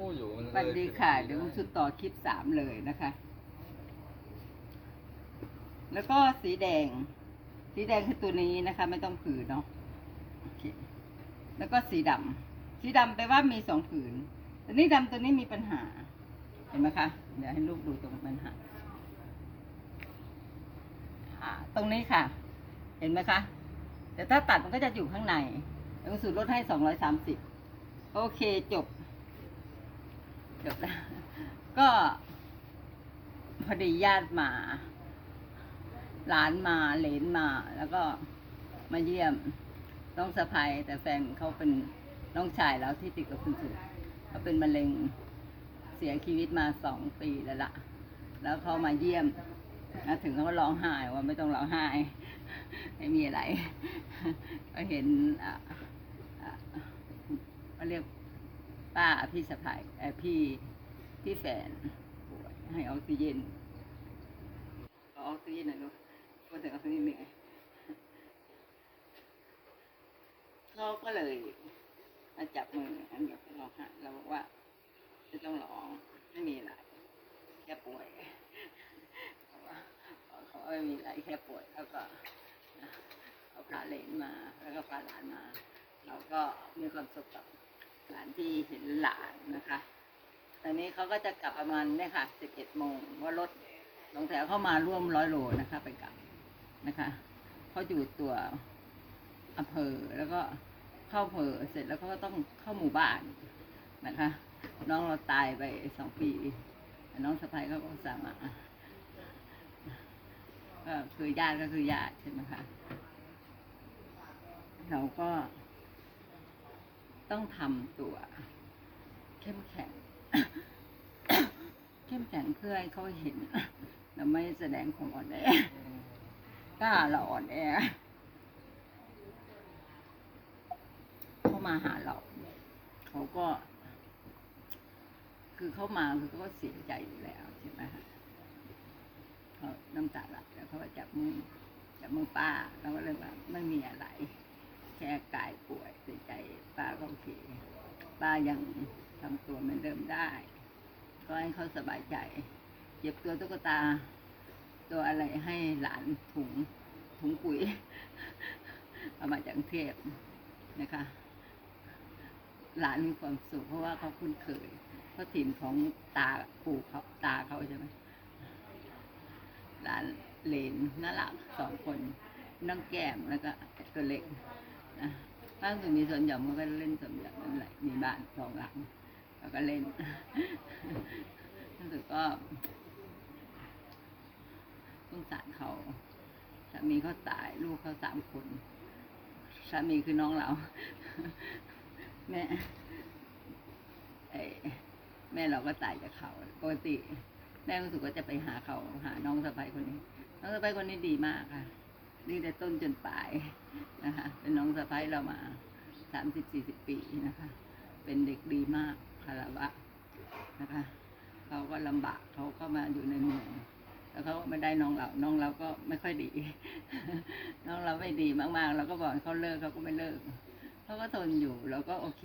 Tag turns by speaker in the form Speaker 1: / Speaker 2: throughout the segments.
Speaker 1: คู่อยู่มัน
Speaker 2: สวัสดีค่ะ เดี๋ยวคุณสุดต่อคลิปสามเลยนะคะ แล้วก็สีแดง สีแดงคือตัวนี้นะคะ ไม่ต้องผืนเนาะโอเคแล้วก็สีดำสีดำแปลว่ามีสองผืนแต่นี่ดำตัวนี้มีปัญหา เห็นไหมคะ เดี๋ยวให้ลูกดูตรงปัญหาอ่าตรงนี้ค่ะ เห็นไหมคะ แต่ถ้าตัดมันก็จะอยู่ข้างในแล้วคุณสุดลดให้สองร้อยสามสิบ โอเคจบ จบแล้ว ก็ พอดีญาติมา หลานมาเหลนมา แล้วก็มาเยี่ยมน้องสะพายแต่แฟนเขาเป็นน้องชายแล้วที่ติดกับคุณสุเขาเป็นมะเร็งเสียชีวิตมาสองปีแล้วล่ะแล้วเขามาเยี่ยมแล้วถึงเขาก็ร้องไห้ว่าไม่ต้องร้องไห้ไม่มีอะไร ก็เห็นอะอะเขาเรียก ป้าพี่สะพายเอพี่พี่แฟนป่วยให้ออกซิเจนอออกซิเจนหน่อยลูกพูดถึงออกซิเจนเหนื่อยเขาก็เลยมาจับมืออันแบบร้องไห้เราบอกว่าไม่ต้องร้องไม่มีอะไรแค่ป่วยเขาว่าเขาไม่มีอะไรแค่ป่วยแล้วก็เอาพาเลนมาแล้วก็พาหลานมา เราก็มีความสุขกับ หลานที่เห็นหลานนะคะ ตอนนี้เขาก็จะกลับประมาณเนี่ยค่ะ11โมงว่ารถลงแถวเข้ามาร่วมร้อยโลนะคะ ไปกลับนะคะเขาอยู่ตัวอำเภอแล้วก็เข้าอำเภอเสร็จแล้วก็ต้องเข้าหมู่บ้านนะคะ น้องเราตายไปสองปี น้องสะพ้ายเขาก็สามารถก็คือญาติก็คือญาติใช่ไหมคะเราก็ ต้องทำตัว เข้มแข็ง เข้มแข็งเพื่อให้เขาเห็นเราไม่แสดงความอ่อนแอถ้าเราอ่อนแอเขามาหาเรา เขาก็ คือเขามาคือเขาก็เสียใจอยู่แล้วใช่ไหมฮะเขาน้ำตาไหลแล้วเขาก็จับมือจับมือป้าเราก็เลยว่าไม่มีอะไร แค่กายป่วยแต่ใจป้าก็โอเคป้ายังทำตัวเหมือนเดิมได้ ก็ให้เขาสบายใจเก็บตัวตุ๊กตา ตัวอะไรให้หลานถุงถุงปุ๋ยเอามาจากกรุงเทพนะคะ หลานมีความสุขเพราะว่าเขาคุ้นเคยเพราะถิ่นของตาปู่เขาตาเขาใช่ไหมหลานเลนน่ารักสองคนน้องแก้มแล้วก็ตัวเล็ก นะบ้านคือมีสวนหย่อมเขาก็เล่นสวนหย่อมนั่นแหละมีบ้านสองหลังเขาก็เล่นรู้สึกก็สงสารเขาสามีเขาตายลูกเขาสามคนสามีคือน้องเรา แม่แม่เราก็ตายจากเขาปกติแม่รู้สึกว่าจะไปหาเขาหาน้องสะใภ้คนนี้ น้องสะใภ้คนนี้ดีมากค่ะ นี่แต่ต้นจนปลายนะคะเป็นน้องสะพ้ายเรามาสามสิบสี่สิบปีนะคะ เป็นเด็กดีมากคารวะนะคะเขาก็ลำบากเขาก็มาอยู่ในเมืองแล้วเขาไม่ได้น้องเรา น้องเราก็ไม่ค่อยดี น้องเราไม่ดีมากๆ เราก็บอกเขาเลิกเขาก็ไม่เลิกเขาก็ทนอยู่เราก็โอเค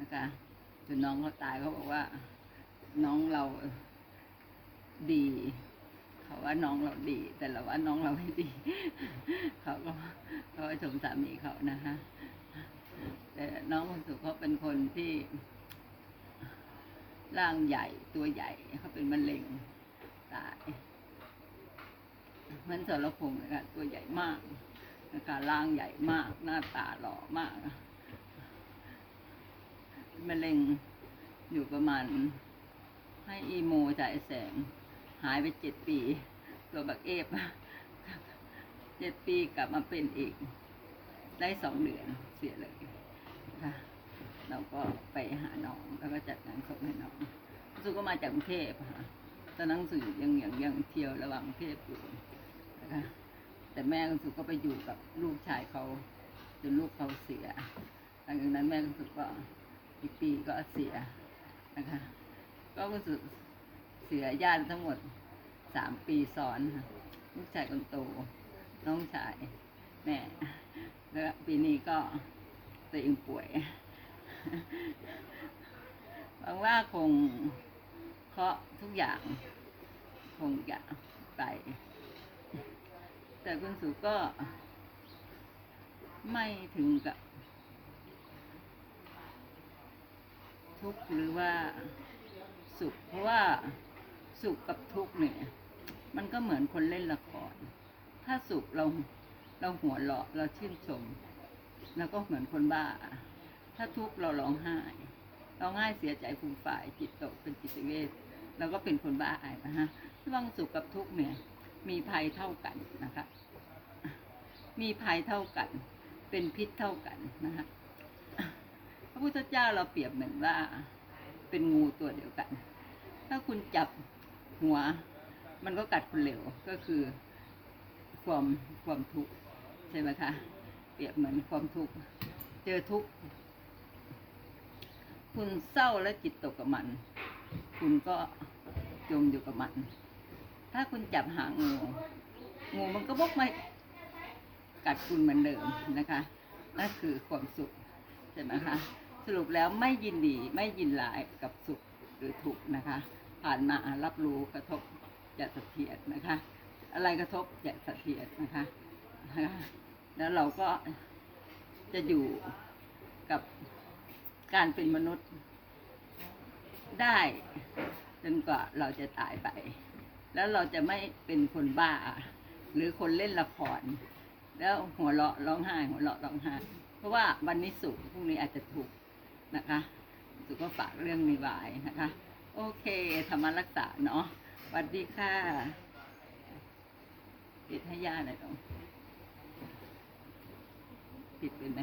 Speaker 2: นะคะจนน้องเขาตายเขาบอกว่า น้องเราดี เขาว่าน้องเราดี แต่เราว่าน้องเราไม่ดี เขาก็เขาชมสามีเขานะคะแต่น้องคนสุขเขาเป็นคนที่ ร่างใหญ่ตัวใหญ่เขาเป็นมะเร็งตายมันสรพงษ์นะคะตัวใหญ่มากนะคะร่างใหญ่มาก หน้าตาหล่อมากมะเร็งอยู่ประมาณให้อีโมจ่ายแสง หายไปเจ็ดปี ตัวบักเอฟเจ็ดปีกลับมาเป็นอีก ได้สองเดือนเสียเลยค่ะเราก็ไปหาน้องแล้วก็จัดงานศพให้น้องสุก็มาจากกรุงเทพค่ะตอนนั้นสื่อยังยังยังเที่ยวระหว่างกรุงเทพอยู่นะคะแต่แม่คุณสุก็ไปอยู่กับลูกชายเขาจนลูกเขาเสีย หลังจากนั้นแม่คุณสุก็อีกปีก็เสียนะคะ ก็คุณสุ เสียญาติทั้งหมดสามปีซ้อนค่ะลูกชายคนโตน้องชายแม่แล้วปีนี้ก็ตัวเองป่วยหวังว่าคงเคาะทุกอย่าง คงจะไป แต่คุณสุก็ไม่ถึงกับ ทุกข์หรือว่าสุขเพราะว่า สุขกับทุกข์เนี่ย มันก็เหมือนคนเล่นละคร ถ้าสุขเราเราหัวเราะเราชื่นชม แล้วก็เหมือนคนบ้า ถ้าทุกข์เราร้องไห้ร้องไห้เสียใจฟูมฝ่ายจิตตกเป็นจิตเวชเราก็เป็นคนบ้าอายนะฮะระว่างสุขกับทุกข์เนี่ย มีภัยเท่ากันนะคะ มีภัยเท่ากัน เป็นพิษเท่ากันนะคะพระพุทธเจ้าเราเปรียบเหมือนว่า เป็นงูตัวเดียวกัน ถ้าคุณจับ หัว มันก็กัดคุณเร็วก็คือ ความความทุกข์ใช่ไหมคะเปรียบเหมือนความทุกข์เจอทุกข์คุณเศร้าและจิตตกกับมัน คุณก็จมอยู่กับมัน ถ้าคุณจับหางงูงูมันก็บกม่กัดคุณเหมือนเดิมนะคะนั่นคือความสุขใช่ไหมคะสรุปแล้วไม่ยินดีไม่ยินร้ายกับสุขหรือทุกข์นะคะ ผ่านมารับรู้กระทบจะสะเทียดนะคะ อะไรกระทบจะสะเทียดนะคะ แล้วเราก็จะอยู่กับการเป็นมนุษย์ได้จนกว่าเราจะตายไป แล้วเราจะไม่เป็นคนบ้า หรือคนเล่นละคร แล้วหัวเราะร้องไห้หัวเราะร้องไห้เพราะว่าวันนี้สุขพรุ่งนี้อาจจะถูกนะคะ สุขก็ฝากเรื่องนี้ไว้นะคะ โอเคธรรมรักษาเนาะสวัสดีค่ะปิดให้ย่าหน่อยตรงปิดเป็นไหม